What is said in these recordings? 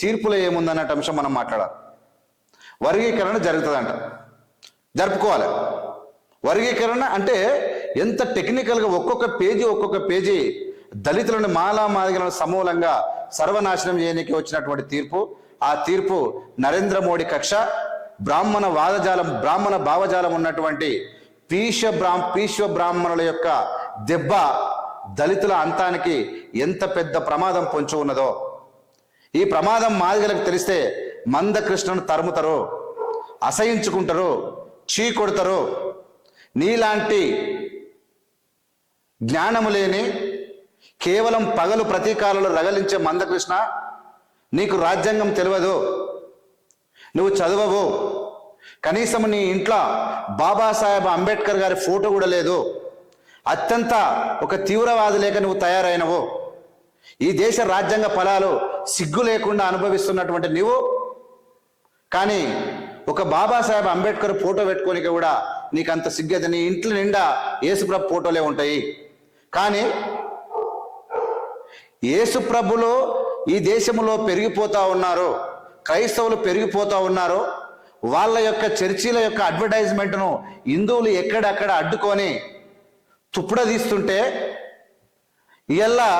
తీర్పులో ఏముందన్నట్టు అంశం మనం మాట్లాడాలి. వర్గీకరణ జరుగుతుందంట. జరుపుకోవాలి. వర్గీకరణ అంటే ఎంత టెక్నికల్గా ఒక్కొక్క పేజీ ఒక్కొక్క పేజీ దళితులను మాలా మాదిగలను సమూలంగా సర్వనాశనం చేయడానికి వచ్చినటువంటి తీర్పు. ఆ తీర్పు నరేంద్ర మోడీ కక్ష బ్రాహ్మణ వాదజాలం బ్రాహ్మణ భావజాలం ఉన్నటువంటి పీశ బ్రాహ్మ పీశ్వ బ్రాహ్మణుల యొక్క దెబ్బ దళితుల అంతానికి ఎంత పెద్ద ప్రమాదం పొంచి ఉన్నదో ఈ ప్రమాదం మాదిగలకు తెలిస్తే మందకృష్ణను తరుముతారు అసహించుకుంటారు చీ కొడతారు. నీలాంటి జ్ఞానము లేని కేవలం పగలు ప్రతీకాలలో రగలించే మందకృష్ణ నీకు రాజ్యాంగం తెలియదు. నువ్వు చదవవు. కనీసం నీ ఇంట్లో బాబాసాహెబ్ అంబేద్కర్ గారి ఫోటో కూడా లేదు. అత్యంత ఒక తీవ్రవాది లేక నువ్వు తయారైనవు. ఈ దేశ రాజ్యాంగ ఫలాలు సిగ్గు లేకుండా అనుభవిస్తున్నటువంటి నీవు. కానీ ఒక బాబాసాహెబ్ అంబేద్కర్ ఫోటో పెట్టుకోనికి కూడా నీకు అంత సిగ్గేది నీ ఇంట్లో నిండా యేసుప్రభు ఫోటోలే ఉంటాయి. కానీ యేసుప్రభులో ఈ దేశంలో పెరిగిపోతా ఉన్నారు క్రైస్తవులు పెరిగిపోతా ఉన్నారు వాళ్ళ యొక్క చర్చీల యొక్క అడ్వర్టైజ్మెంట్ను హిందువులు ఎక్కడెక్కడ అడ్డుకొని తుప్పుడదీస్తుంటే ఇలా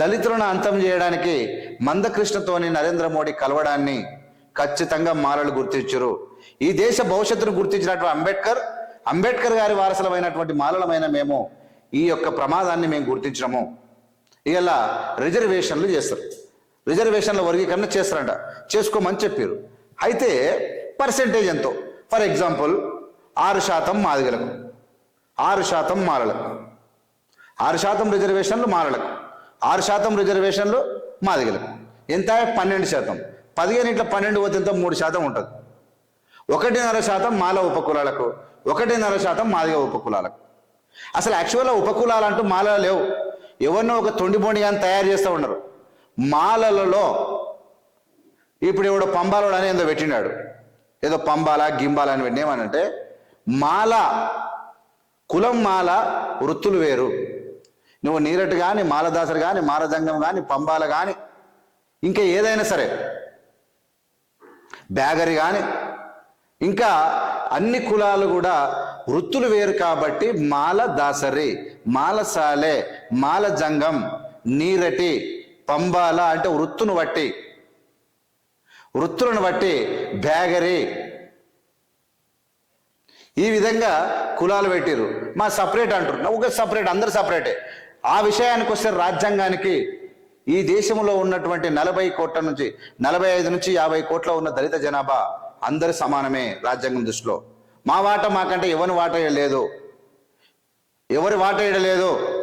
దళితులను అంతం చేయడానికి మందకృష్ణతోని నరేంద్ర మోడీ కలవడాన్ని ఖచ్చితంగా మాలలు గుర్తించరు. ఈ దేశ భవిష్యత్తును గుర్తించినటువంటి అంబేద్కర్ అంబేద్కర్ గారి వారసులమైనటువంటి మాలలమైన మేము ఈ యొక్క ప్రమాదాన్ని మేము గుర్తించడము ఇలా రిజర్వేషన్లు చేస్తారు. రిజర్వేషన్ల వర్గీకరణ చేస్తారంట. చేసుకోమని చెప్పారు. అయితే పర్సెంటేజ్ ఎంతో? ఫర్ ఎగ్జాంపుల్ ఆరు శాతం మాదిగలకు. ఆరు శాతం మాలలకు. ఆరు శాతం రిజర్వేషన్లు మాలలకు. ఆరు శాతం రిజర్వేషన్లు మాదిగలకు ఎంత? పన్నెండు శాతం. పదిహేను ఇంట్లో పన్నెండు పోతే ఎంత? మూడు శాతం ఉంటుంది. ఒకటిన్నర శాతం మాల ఉపకులాలకు ఒకటిన్నర శాతం మాదిగ ఉపకులాలకు. అసలు యాక్చువల్గా ఉపకులాలు అంటూ మాలలు లేవు. ఎవరినో ఒక తొండిబొండి కానీ తయారు చేస్తూ ఉన్నారు. మాలలలో ఇప్పుడు ఎవడో పంబాలోడు అని ఏదో పెట్టినాడు. ఏదో పంబాల గింబాల అని పెట్టినేమనంటే మాల కులం మాల వృత్తులు వేరు. నువ్వు నీరట్ కానీ మాలదాసరు కానీ మాలజంగం కానీ పంబాల కానీ ఇంకా ఏదైనా సరే బ్యాగరి కానీ ఇంకా అన్ని కులాలు కూడా వృత్తులు వేరు కాబట్టి మాల దాసరి మాలసాలె మాల జంగం నీరటి పంబాల అంటే వృత్తును బట్టి వృత్తులను బట్టి బ్యాగరి. ఈ విధంగా కులాలు పెట్టిరు మా సపరేట్ అంటారు ఒక సపరేట్ అందరు సపరేటే. ఆ విషయానికి వస్తే రాజ్యాంగానికి ఈ దేశంలో ఉన్నటువంటి నలభై కోట్ల నుంచి నలభై ఐదు నుంచి యాభై కోట్ల ఉన్న దళిత జనాభా అందరు సమానమే రాజ్యాంగం దృష్టిలో. మా వాట మాకంటే ఎవరి వాట లేదు? ఎవరి వాట లేదు?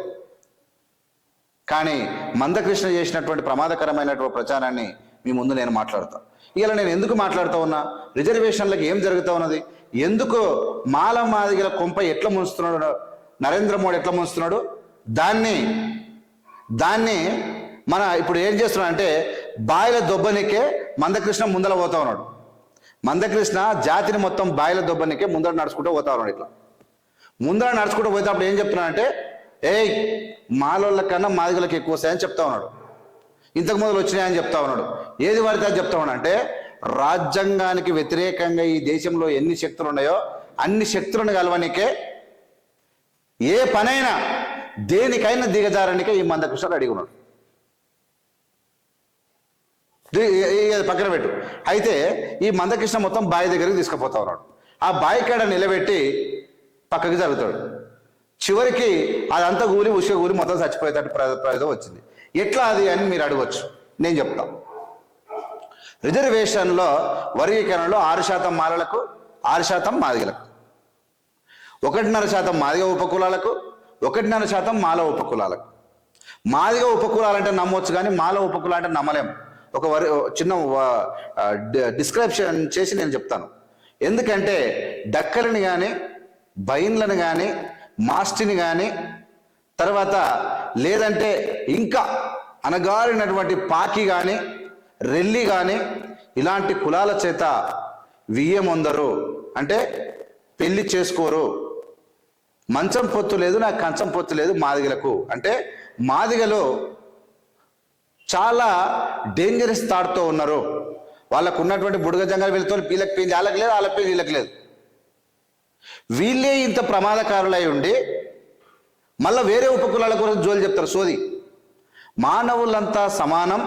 కానీ మందకృష్ణ చేసినటువంటి ప్రమాదకరమైనటువంటి ప్రచారాన్ని మీ ముందు నేను మాట్లాడతా. ఇలా నేను ఎందుకు మాట్లాడుతూ ఉన్నా? రిజర్వేషన్లకు ఏం జరుగుతూ ఉన్నది? ఎందుకు మాల మాదిగల కొంప ఎట్లా ముంచుతున్నాడు? నరేంద్ర మోడీ ఎట్లా ముంచుతున్నాడు? దాన్ని దాన్ని మన ఇప్పుడు ఏం చేస్తున్నాడు అంటే బాయిల దొబ్బనికే మందకృష్ణ ముందర పోతా ఉన్నాడు. మందకృష్ణ జాతిని మొత్తం బాయిల దొబ్బనికే ముందర నడుచుకుంటూ పోతా ఉన్నాడు ఇట్లా. ముందర నడుచుకుంటూ పోతే అప్పుడు ఏం చెప్తున్నాడంటే ఏయ్ మాలోళ్ళ కన్నా మాదిగలకు ఎక్కువ వస్తాయని చెప్తా ఉన్నాడు. ఇంతకు మొదలు వచ్చినాయని చెప్తా ఉన్నాడు. ఏది పడితే అది చెప్తా ఉన్నాడు అంటే రాజ్యాంగానికి వ్యతిరేకంగా ఈ దేశంలో ఎన్ని శక్తులు ఉన్నాయో అన్ని శక్తులను కలవనికే ఏ పనైనా దేనికైనా దిగజారనికే ఈ మందకృష్ణ అడిగి ఉన్నాడు పక్కన పెట్టు. అయితే ఈ మందకృష్ణ మొత్తం బావి దగ్గరికి తీసుకుపోతా ఉన్నాడు. ఆ బావి కాడ నిలబెట్టి పక్కకి జరుగుతాడు. చివరికి అదంతా కూలి ఉసుక కూలి మొత్తం చచ్చిపోయేటట్టు ప్రయోజనం వచ్చింది. ఎట్లా అది అని మీరు అడగవచ్చు నేను చెప్తా. రిజర్వేషన్లో వర్గీకరణలో ఆరు శాతం మాలలకు ఆరు శాతం మాదిగలకు ఒకటిన్నర శాతం మాదిగ ఉపకులాలకు ఒకటిన్నర శాతం మాల ఉపకులాలకు. మాదిగ ఉపకులాలంటే నమ్మవచ్చు కానీ మాల ఉపకులాలంటే అంటే నమ్మలేం. ఒక వరి చిన్న డిస్క్రిప్షన్ చేసి నేను చెప్తాను. ఎందుకంటే డక్కలని కానీ బైన్లను కానీ మాస్టిని కానీ తర్వాత లేదంటే ఇంకా అనగారినటువంటి పాకి కానీ రెల్లి కానీ ఇలాంటి కులాల చేత వియ్యమొందరు. అంటే పెళ్ళి చేసుకోరు. మంచం పొత్తు లేదు నాకు కంచం పొత్తు లేదు మాదిగలకు. అంటే మాదిగలు చాలా డేంజరస్ థాట్తో ఉన్నారు. వాళ్ళకు ఉన్నటువంటి బుడగ జంగల్ వీళ్ళతో వీళ్ళకి పోయింది వాళ్ళకి లేదు వాళ్ళకి పేరు వీళ్ళకి లేదు. వీళ్ళే ఇంత ప్రమాదకారులై ఉండి మళ్ళీ వేరే ఉపకులాల గురించి జోలు చెప్తారు. సోది మానవులంతా సమానం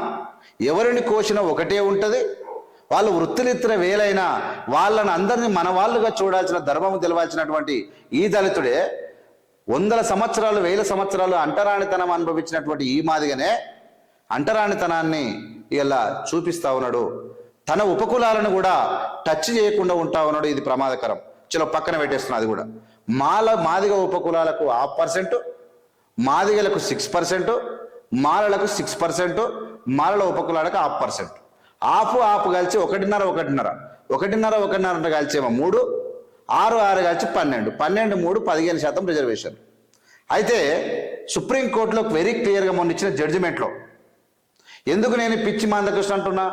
ఎవరిని కోసినా ఒకటే ఉంటుంది వాళ్ళు వృత్తిరిత్ర వేలైనా వాళ్ళని అందరినీ మన వాళ్ళుగా చూడాల్సిన ధర్మము తెలవాల్సినటువంటి ఈ దళితుడే వందల సంవత్సరాలు వేల సంవత్సరాలు అంటరానితనం అనుభవించినటువంటి ఈ మాదిగనే అంటరానితనాన్ని ఇలా చూపిస్తా ఉన్నాడు. తన ఉపకులాలను కూడా టచ్ చేయకుండా ఉంటా ఉన్నాడు. ఇది ప్రమాదకరం. చలో పక్కన పెట్టేస్తున్నా అది కూడా. మాల మాదిగ ఉపకులాలకు హాఫ్ పర్సెంట్ మాదిగలకు సిక్స్ పర్సెంట్ మాలలకు సిక్స్ పర్సెంట్ మాలల ఉపకులాలకు హాఫ్ పర్సెంట్. ఆపు ఆపు కలిసి ఒకటిన్నర ఒకటిన్నర. ఒకటిన్నర ఒకటిన్నర కలిసేమో మూడు ఆరు ఆరు కలిసి పన్నెండు. పన్నెండు మూడు పదిహేను శాతం రిజర్వేషన్. అయితే సుప్రీంకోర్టులో వెరీ క్లియర్గా మొన్న ఇచ్చిన జడ్జిమెంట్లో ఎందుకు నేను పిచ్చి మందకృష్ణ అంటున్నా?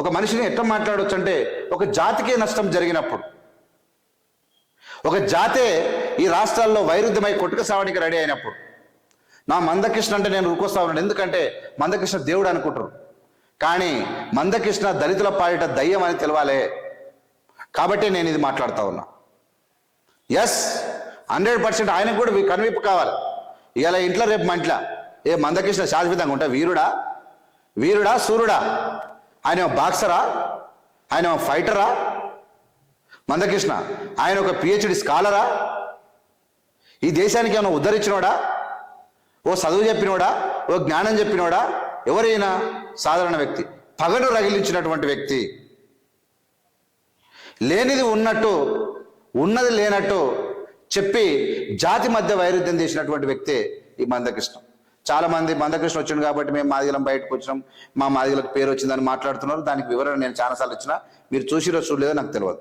ఒక మనిషిని ఎట్లా మాట్లాడవచ్చు అంటే ఒక జాతికే నష్టం జరిగినప్పుడు ఒక జాతే ఈ రాష్ట్రాల్లో వైరుధ్యమై కొట్టుక సావడానికి రెడీ అయినప్పుడు నా మందకృష్ణ అంటే నేను ఊరుకొస్తా ఉన్నాను. ఎందుకంటే మందకృష్ణ దేవుడు అనుకుంటారు. కానీ మందకృష్ణ దళితుల పాలిట దయ్యం అని తెలవాలే. కాబట్టి నేను ఇది మాట్లాడుతూ ఉన్నా. ఎస్ హండ్రెడ్ పర్సెంట్ ఆయనకు కూడా కనువిప్పు కావాలి. ఇలా ఇంట్లో రేపు మా ఇంట్లో ఏ మందకృష్ణ శాశ్వతంగా ఉంటా? వీరుడా? వీరుడా? సూర్యుడా? ఆయన బాక్సరా? ఆయన ఫైటరా? మందకృష్ణ ఆయన ఒక పిహెచ్డి స్కాలరా? ఈ దేశానికి ఏమైనా ఉద్ధరించినోడా ఓ చదువు చెప్పినోడా? ఓ జ్ఞానం చెప్పినోడా? ఎవరైనా సాధారణ వ్యక్తి పగడు రగిలించినటువంటి వ్యక్తి లేనిది ఉన్నట్టు ఉన్నది లేనట్టు చెప్పి జాతి మధ్య వైరుధ్యం చేసినటువంటి వ్యక్తే ఈ మందకృష్ణ. చాలామంది మందకృష్ణ వచ్చిండు కాబట్టి మేము మాదిగలం బయటకు వచ్చినాం మా మాదిగలకు పేరు వచ్చిందని మాట్లాడుతున్నారు. దానికి వివరణ నేను చాలాసార్లు ఇచ్చిన మీరు చూసిరో చూడలేదో నాకు తెలియదు.